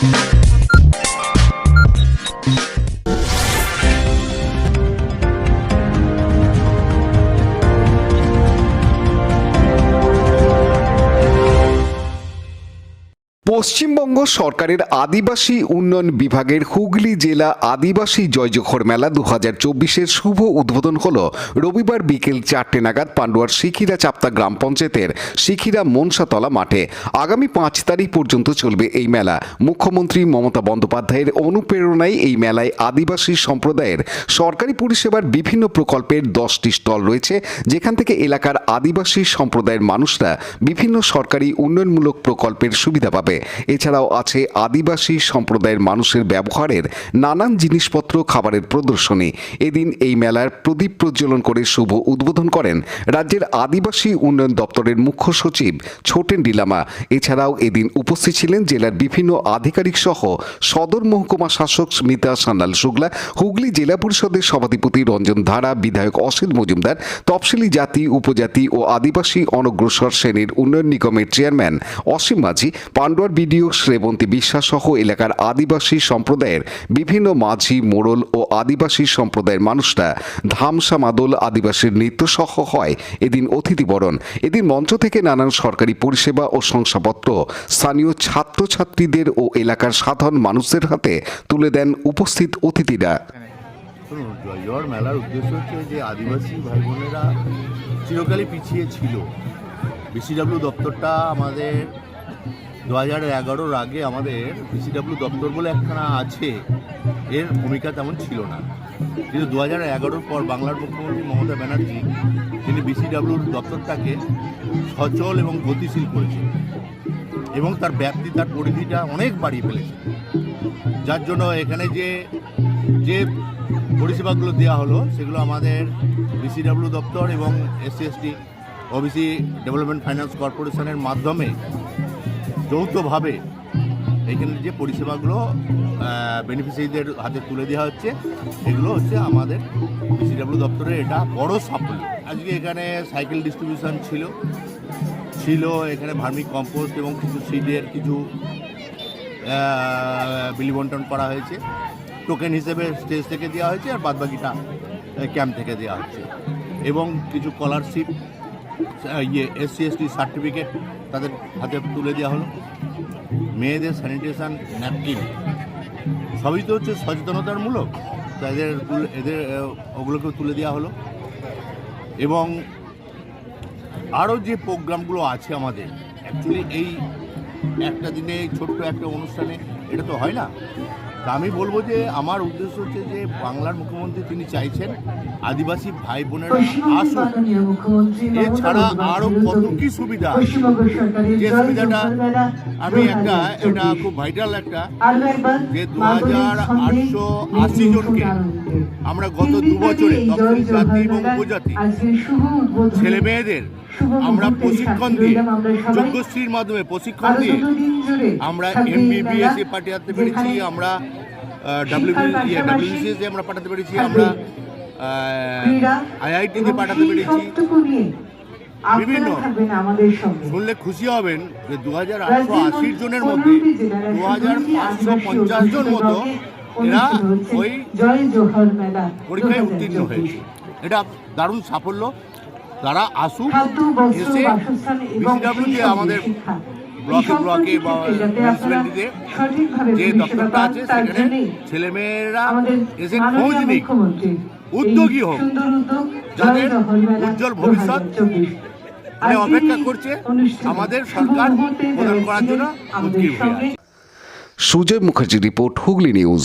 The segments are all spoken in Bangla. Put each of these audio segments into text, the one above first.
Thank you. পশ্চিমবঙ্গ সরকারের আদিবাসী উন্নয়ন বিভাগের হুগলি জেলা আদিবাসী জয়জখর মেলা দু হাজার চব্বিশের শুভ উদ্বোধন হল রবিবার বিকেল চারটে নাগাদ পান্ডুয়ার শিখিরা চাপ্তা গ্রাম পঞ্চায়েতের শিখিরা মনসাতলা মাঠে। আগামী পাঁচ তারিখ পর্যন্ত চলবে এই মেলা। মুখ্যমন্ত্রী মমতা বন্দ্যোপাধ্যায়ের অনুপ্রেরণায় এই মেলায় আদিবাসী সম্প্রদায়ের সরকারি পরিষেবার বিভিন্ন প্রকল্পের দশটি স্টল রয়েছে, যেখান থেকে এলাকার আদিবাসী সম্প্রদায়ের মানুষরা বিভিন্ন সরকারি উন্নয়নমূলক প্রকল্পের সুবিধা পাবে। এছাড়াও আছে আদিবাসী সম্প্রদায়ের মানুষের ব্যবহারের নানান জিনিসপত্র খাবারের প্রদর্শনী। এদিন এই মেলার প্রদীপ প্রজ্বলন করে শুভ উদ্বোধন করেন রাজ্যের আদিবাসী উন্নয়ন দপ্তরের মুখ্য সচিব ছোটেন ডিলামা। এছাড়াও এদিন উপস্থিত ছিলেন জেলার বিভিন্ন আধিকারিক সহ সদর মহকুমা শাসক স্মিতা সান্যাল শুক্লা, হুগলি জেলা পরিষদের সভাধিপতি রঞ্জন ধারা, বিধায়ক অসিত মজুমদার, তফসিলি জাতি, উপজাতি ও আদিবাসী অনগ্রসর শ্রেণির উন্নয়ন নিগমের চেয়ারম্যান অসীম মাঝি পান্ডুয়ার বিডিও শ্রেবন্তী বিশ্বাস সহ এলাকার আদিবাসী সম্প্রদায়ের বিভিন্ন মাঝি, মোড়ল ও আদিবাসী সম্প্রদায়ের মানুষরা ধামসা মাদল আদিবাসীর নৃত্য সহ হয়। এদিন অতিথিবরণ। এদিন মঞ্চ থেকে নানান সরকারি পরিষেবা ও শংসাপত্র স্থানীয় ছাত্রছাত্রীদের ও এলাকার সাধারণ মানুষদের হাতে তুলে দেন উপস্থিত অতিথিরা। মেলার উদ্দেশ্য হচ্ছে যে আদিবাসী ভাই বোনেরা চিরকালই পিছিয়ে ছিল। বিসিডাব্লিউ দপ্তরটা আমাদের দু হাজার এগারোর আগে আমাদের বিসিডাব্লিউ দপ্তর বলে একখানা আছে। এর ভূমিকা তেমন ছিল না। কিন্তু দু হাজার এগারোর পর বাংলার মুখ্যমন্ত্রী মমতা ব্যানার্জি তিনি বিসিডাব্লিউর দপ্তরটাকে সচল এবং গতিশীল করেছেন এবং তার ব্যাপ্তি, তার পরিধিটা অনেক বাড়িয়ে ফেলেছে যার জন্য এখানে যে যে পরিষেবাগুলো দেওয়া হলো, সেগুলো আমাদের বিসিডাব্লিউ দপ্তর এবং SC ST OBC development finance কর্পোরেশনের মাধ্যমে যৌথভাবে এখানে যে পরিষেবাগুলো বেনিফিশিয়ারিদের হাতে তুলে দেওয়া হচ্ছে এগুলো হচ্ছে আমাদের বিসিডাব্লিউ দপ্তরের এটা বড় সাফল্য। আজকে এখানে সাইকেল ডিস্ট্রিবিউশন ছিল ছিল এখানে ভার্মি কম্পোস্ট এবং কিছু সিডের কিছু বিলি বন্টন করা হয়েছে। টোকেন হিসেবে স্টেজ থেকে দেওয়া হয়েছে আর বাদবাকিটা ক্যাম্প থেকে দেওয়া হচ্ছে। এবং কিছু স্কলারশিপ ইয়ে এসসি এসটি সার্টিফিকেট তাদের হাতে তুলে দেওয়া হলো। মেয়েদের স্যানিটেশন ন্যাপকিন সবই তো হচ্ছে সচেতনতার মূলক। তো এদের ওগুলোকেও তুলে দেওয়া হলো। এবং আরও যে প্রোগ্রামগুলো আছে আমাদের অ্যাকচুয়ালি এই একটা দিনে, ছোট্ট একটা অনুষ্ঠানে, এটা তো হয় না? আমি বলব যে আমার উদ্দেশ্য হচ্ছে যে বাংলার মুখ্যমন্ত্রী তিনি চাইছেন আদিবাসী ভাই বোনেরা আসুক। এছাড়া আরও কত কি সুবিধা? যে সুবিধাটা আমি একটা এটা খুব ভাইটাল একটা যে দু হাজার আটশো আশি জনকে আমরা গত দু বছরে তফসিল জাতি এবং উপজাতি ছেলে মেয়েদের আমরা প্রশিক্ষণ দিয়ে যোগ্যশ্রীর মাধ্যমে প্রশিক্ষণ দিয়ে আমরা এমবিবিএস এ পাঠাতে পেরেছি আমরা ডাব্লিউবিসিএস এ আমরা পাঠাতে পেরেছি আমরা আইআইটিতে পাঠাতে পেরেছি। বিভিন্ন শুনলে খুশি হবেন যে দু হাজার আটশো আশির জনের মধ্যে দু হাজার পাঁচশো পঞ্চাশ জন মতো এরা ওই পরীক্ষায় উত্তীর্ণ হয়েছে। এটা দারুণ সাফল্য। তারা আসুক এসে বাসস্থান এবং BCW তে সেই সঙ্গে আমাদের। ব্লকে ব্লকে বা মিউনিসিপ্যালিটিতে যে দপ্তরটা আছে সেখানে ছেলেমেয়েরা এসে খোঁজ নিক। উদ্যোগী হোক। যাদের উজ্জ্বল ভবিষ্যৎ 2024 মানে অপেক্ষা করছে আমাদের সরকার প্রদান করার জন্য Sujoy Mukherjee report Hooghly news.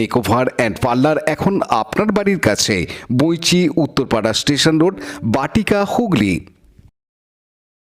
Makeover and parlour এখন আপনার বাড়ির কাছে বইচি উত্তরপাড়া স্টেশন রোড বাটিকা হুগলি।